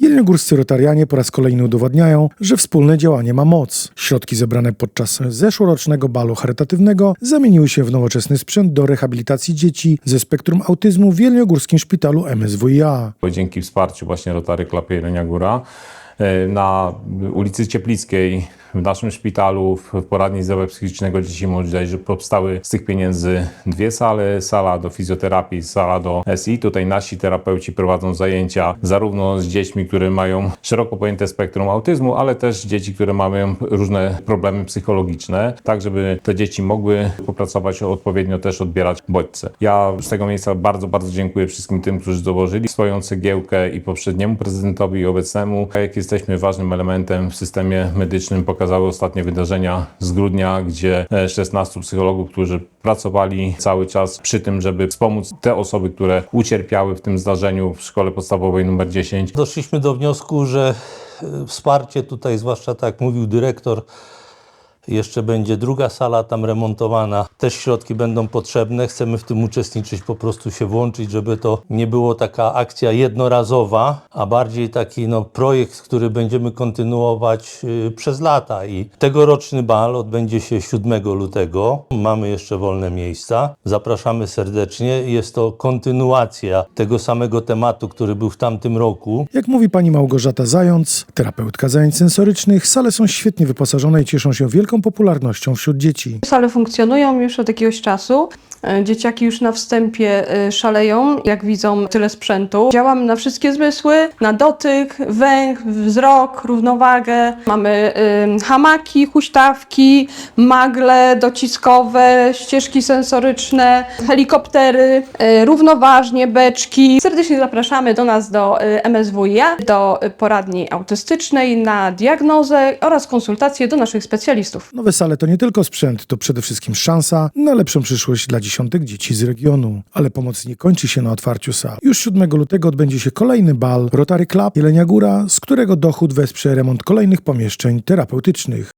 Jeleniogórscy Rotarianie po raz kolejny udowadniają, że wspólne działanie ma moc. Środki zebrane podczas zeszłorocznego balu charytatywnego zamieniły się w nowoczesny sprzęt do rehabilitacji dzieci ze spektrum autyzmu w Jeleniogórskim Szpitalu MSWiA. Dzięki wsparciu właśnie Rotary Klapy Jelenia Góra e, na ulicy Cieplickiej w naszym szpitalu w poradni zdrowia psychicznego dzieci i młodzieży powstały z tych pieniędzy dwie sale, sala do fizjoterapii, sala do SI. Tutaj nasi terapeuci prowadzą zajęcia zarówno z dziećmi, które mają szeroko pojęte spektrum autyzmu, ale też dzieci, które mają różne problemy psychologiczne, tak żeby te dzieci mogły popracować odpowiednio też odbierać bodźce. Ja z tego miejsca bardzo, bardzo dziękuję wszystkim tym, którzy dołożyli swoją cegiełkę i poprzedniemu prezydentowi i obecnemu, jak jesteśmy ważnym elementem w systemie medycznym. Pokazały ostatnie wydarzenia z grudnia, gdzie e, 16 psychologów, którzy pracowali cały czas przy tym, żeby wspomóc te osoby, które ucierpiały w tym zdarzeniu w szkole podstawowej numer 10. Doszliśmy do wniosku, że e, wsparcie tutaj, zwłaszcza tak jak mówił dyrektor, jeszcze będzie druga sala tam remontowana. Też środki będą potrzebne. Chcemy w tym uczestniczyć, po prostu się włączyć, żeby to nie było taka akcja jednorazowa, a bardziej taki no, projekt, który będziemy kontynuować y, przez lata. I tegoroczny bal odbędzie się 7 lutego. Mamy jeszcze wolne miejsca. Zapraszamy serdecznie. Jest to kontynuacja tego samego tematu, który był w tamtym roku. Jak mówi pani Małgorzata Zając, terapeutka zajęć sensorycznych, sale są świetnie wyposażone i cieszą się wielką popularnością wśród dzieci. Sale funkcjonują już od jakiegoś czasu. E, Dzieciaki już na wstępie e, szaleją, jak widzą tyle sprzętu. Działamy na wszystkie zmysły, na dotyk, węch, wzrok, równowagę. Mamy y, hamaki, huśtawki, magle dociskowe, ścieżki sensoryczne, helikoptery, y, równoważnie, beczki. Serdecznie zapraszamy do nas do MSWiA, do poradni autystycznej na diagnozę oraz konsultacje do naszych specjalistów. Nowe sale to nie tylko sprzęt, to przede wszystkim szansa na lepszą przyszłość dla dziesiątek dzieci z regionu. Ale pomoc nie kończy się na otwarciu sal. Już 7 lutego odbędzie się kolejny bal Rotary Club Jelenia Góra, z którego dochód wesprze remont kolejnych pomieszczeń terapeutycznych.